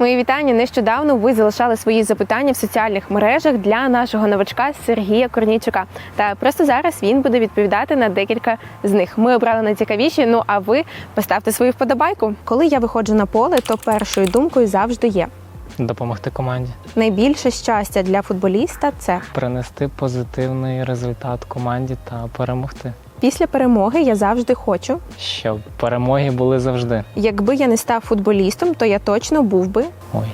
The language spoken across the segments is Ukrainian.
Мої вітання. Нещодавно ви залишали свої запитання в соціальних мережах для нашого новачка Сергія Корнійчука. Та просто зараз він буде відповідати на декілька з них. Ми обрали найцікавіші. Ну а ви поставте свою вподобайку. Коли я виходжу на поле, то першою думкою завжди є Допомогти команді, найбільше щастя для футболіста це принести позитивний результат команді та перемогти. Після перемоги. Я завжди хочу. Щоб перемоги були завжди. Якби я не став футболістом, то я точно був би. Ой,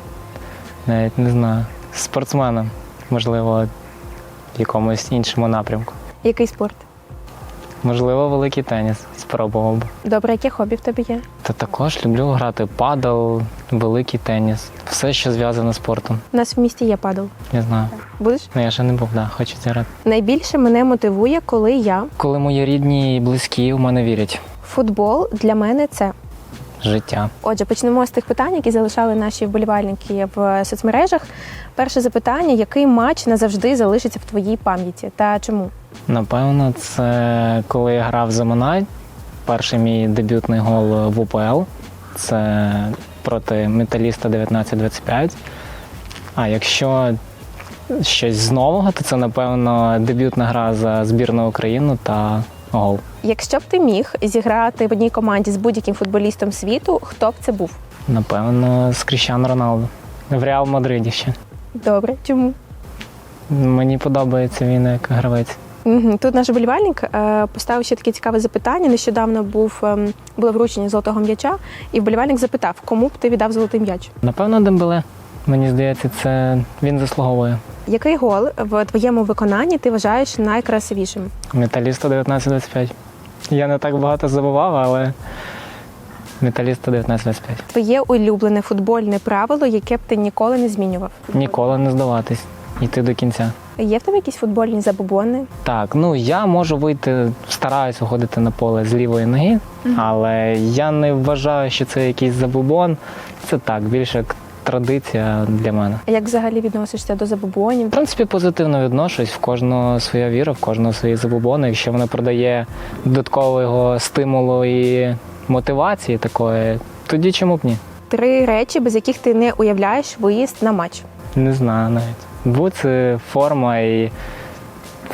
навіть не знаю. Спортсменом, можливо, в якомусь іншому напрямку. Який спорт? Можливо, великий теніс спробував би. Добре, яке хобі в тебе є? Та також люблю грати падал, великий теніс, все, що зв'язане з спортом. У нас в місті є падал. Не знаю. Будеш? Ну я ще не був, да, хочу зіграти. Найбільше мене мотивує, коли я Коли мої рідні і близькі в мене вірять. футбол для мене це. Життя. Отже, почнемо з тих питань, які залишали наші вболівальники в соцмережах. Перше запитання: який матч назавжди залишиться в твоїй пам'яті та чому? Напевно, це коли я грав за Монай, перший мій дебютний гол в УПЛ. Це проти металіста 19-25. А якщо щось з нового, то це, напевно, дебютна гра за збірну Україну та гол. Якщо б ти міг зіграти в одній команді з будь-яким футболістом світу, хто б це був? Напевно, з Кріщану Роналду. В Реал Мадриді ще. Добре, чому? Мені подобається він як гравець. Тут наш вболівальник е, поставив ще таке цікаве запитання. Нещодавно був ем, було вручення золотого м'яча, і вболівальник запитав, кому б ти віддав золотий м'яч? Напевно, Дембеле. Мені здається, це він заслуговує. Який гол в твоєму виконанні ти вважаєш найкрасивішим? Металіста 19-25. Я не так багато забував, але металіста 19-25. Твоє улюблене футбольне правило, яке б ти ніколи не змінював? Ніколи не здаватись, йти до кінця. Є в тебе якісь футбольні забобони? Так, ну я можу вийти, стараюсь виходити на поле з лівої ноги, але я не вважаю, що це якийсь забубон. Це так, більше як традиція для мене. Як взагалі відносишся до забобонів? В принципі, позитивно відношусь, в кожного своя віра, в кожного свої забубони. Якщо вона продає додаткового стимулу і мотивації такої, тоді чому б ні? Три речі, без яких ти не уявляєш виїзд на матч. Не знаю навіть. Буци, форма і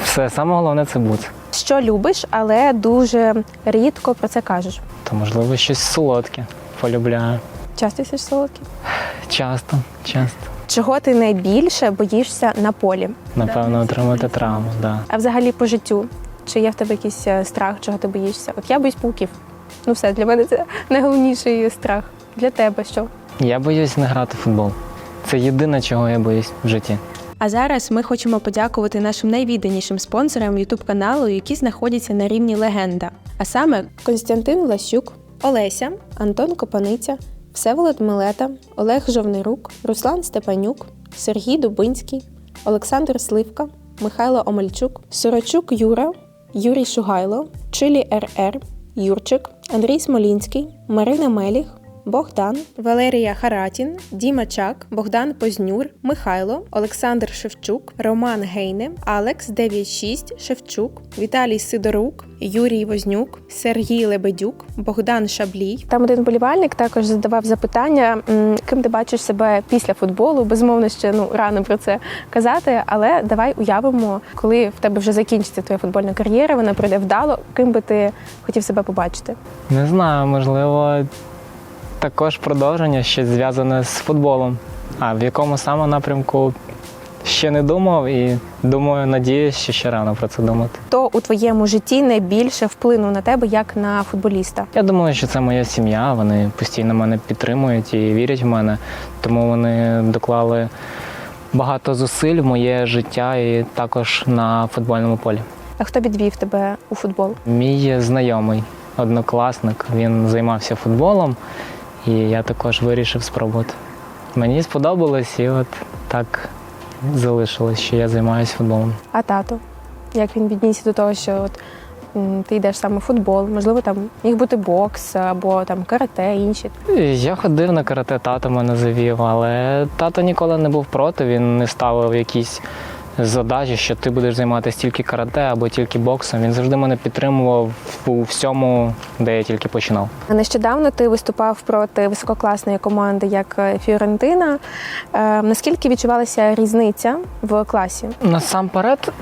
все. Саме головне це буци. Що любиш, але дуже рідко про це кажеш. То можливо щось солодке. Полюбляю. Часто їсиш солодкі? Часто, часто. Чого ти найбільше боїшся на полі? Напевно, отримати травму, да. А взагалі по життю? Чи є в тебе якийсь е, страх, чого ти боїшся? От я боюсь пауків. Ну все, для мене це найголовніший страх. Для тебе що? Я боюсь не грати в футбол. Це єдине, чого я боюсь в житті. А зараз ми хочемо подякувати нашим найвідданішим спонсорам youtube каналу, які знаходяться на рівні легенда. А саме Константин Лащук, Олеся, Антон Копаниця, Всеволод Милета, Олег Жовнирук, Руслан Степанюк, Сергій Дубинський, Олександр Сливка, Михайло Омельчук, Сорочук Юра, Юрій Шугайло, Чилі РР, Юрчик, Андрій Смолінський, Марина Меліх, Богдан, Валерія Харатін, Діма Чак, Богдан Познюр, Михайло, Олександр Шевчук, Роман Гейне, Алекс 96, Шевчук, Віталій Сидорук, Юрій Вознюк, Сергій Лебедюк, Богдан Шаблій. Там один болівальник також задавав запитання, ким ти бачиш себе після футболу. Безумовно, ще ну рано про це казати, але давай уявимо, коли в тебе вже закінчиться твоя футбольна кар'єра, вона пройде вдало. Ким би ти хотів себе побачити? Не знаю, можливо, також продовження щось зв'язане з футболом. А в якому саме напрямку ще не думав і думаю, надіюсь, що ще рано про це думати. Хто у твоєму житті найбільше вплинув на тебе як на футболіста? Я думаю, що це моя сім'я. Вони постійно мене підтримують і вірять в мене, тому вони доклали багато зусиль в моє життя і також на футбольному полі. А хто відвів тебе у футбол? Мій знайомий однокласник, він займався футболом, і я також вирішив спробувати. Мені сподобалось, і от так залишилось, що я займаюся футболом. А тато? Як він віднісся до того, що от ти йдеш саме в футбол? Можливо, там міг бути бокс або там карате, інші. Я ходив на карате, тато мене завів, але тато ніколи не був проти, він не ставив якісь задачі, що ти будеш займатися тільки карате або тільки боксом. Він завжди мене підтримував у всьому, де я тільки починав. Нещодавно ти виступав проти висококласної команди, як е, Фіорентина. Е, наскільки відчувалася різниця в класі? Насамперед,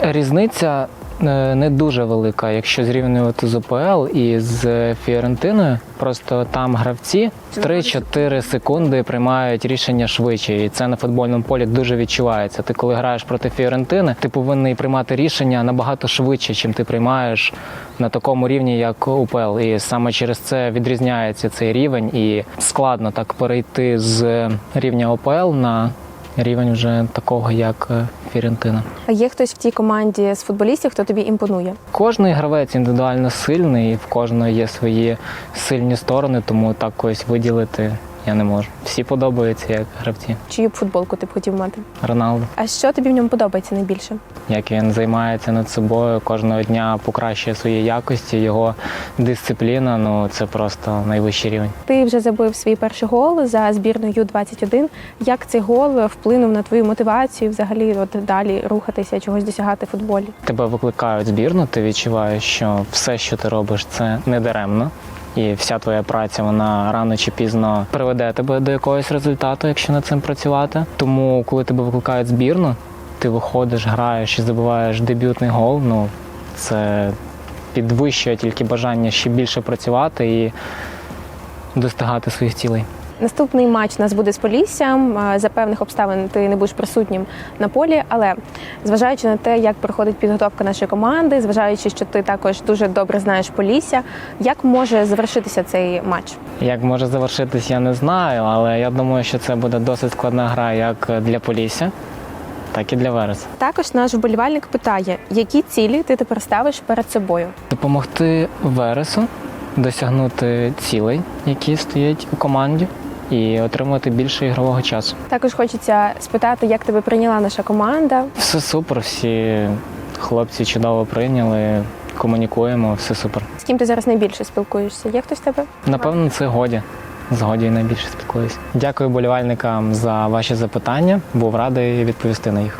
різниця не дуже велика, якщо зрівнювати з ОПЛ і з Фіорентиною. Просто там гравці 3-4 секунди приймають рішення швидше, і це на футбольному полі дуже відчувається. Ти коли граєш проти Фіорентини, ти повинен приймати рішення набагато швидше, чим ти приймаєш на такому рівні, як УПЛ. І саме через це відрізняється цей рівень, і складно так перейти з рівня ОПЛ на рівень вже такого, як Фірентина. А Є хтось в тій команді з футболістів, хто тобі імпонує? Кожний гравець індивідуально сильний, і в кожного є свої сильні сторони, тому так когось виділити я не можу. Всі подобаються як гравці. Чию б футболку ти б хотів мати? Роналдо, А що тобі в ньому подобається найбільше? як він займається над собою, кожного дня покращує свої якості, його дисципліна ну це просто найвищий рівень. Ти вже забив свій перший гол за збірною Ю-21. Як цей гол вплинув на твою мотивацію, взагалі, от далі рухатися, чогось досягати в футболі? Тебе викликають збірну, ти відчуваєш, що все, що ти робиш, це не даремно. І вся твоя праця вона рано чи пізно приведе тебе до якогось результату, якщо над цим працювати. Тому, коли тебе викликають збірну, ти виходиш, граєш і забиваєш дебютний гол. Ну це підвищує тільки бажання ще більше працювати і достигати своїх цілей. Наступний матч у нас буде з Поліссям. За певних обставин ти не будеш присутнім на полі, але зважаючи на те, як проходить підготовка нашої команди, зважаючи, що ти також дуже добре знаєш Полісся, як може завершитися цей матч? Як може завершитись, я не знаю, але я думаю, що це буде досить складна гра як для Полісся, так і для Вереса. Також наш вболівальник питає, які цілі ти тепер ставиш перед собою? допомогти Вересу досягнути цілей, які стоять у команді, і отримати більше ігрового часу. Також хочеться спитати, як тебе прийняла наша команда. Все супер, всі хлопці чудово прийняли, комунікуємо, все супер. З ким ти зараз найбільше спілкуєшся? Є хтось в тебе? Напевно, це годі. З годі найбільше спілкуюся. Дякую болівальникам за ваші запитання. Був радий відповісти на їх.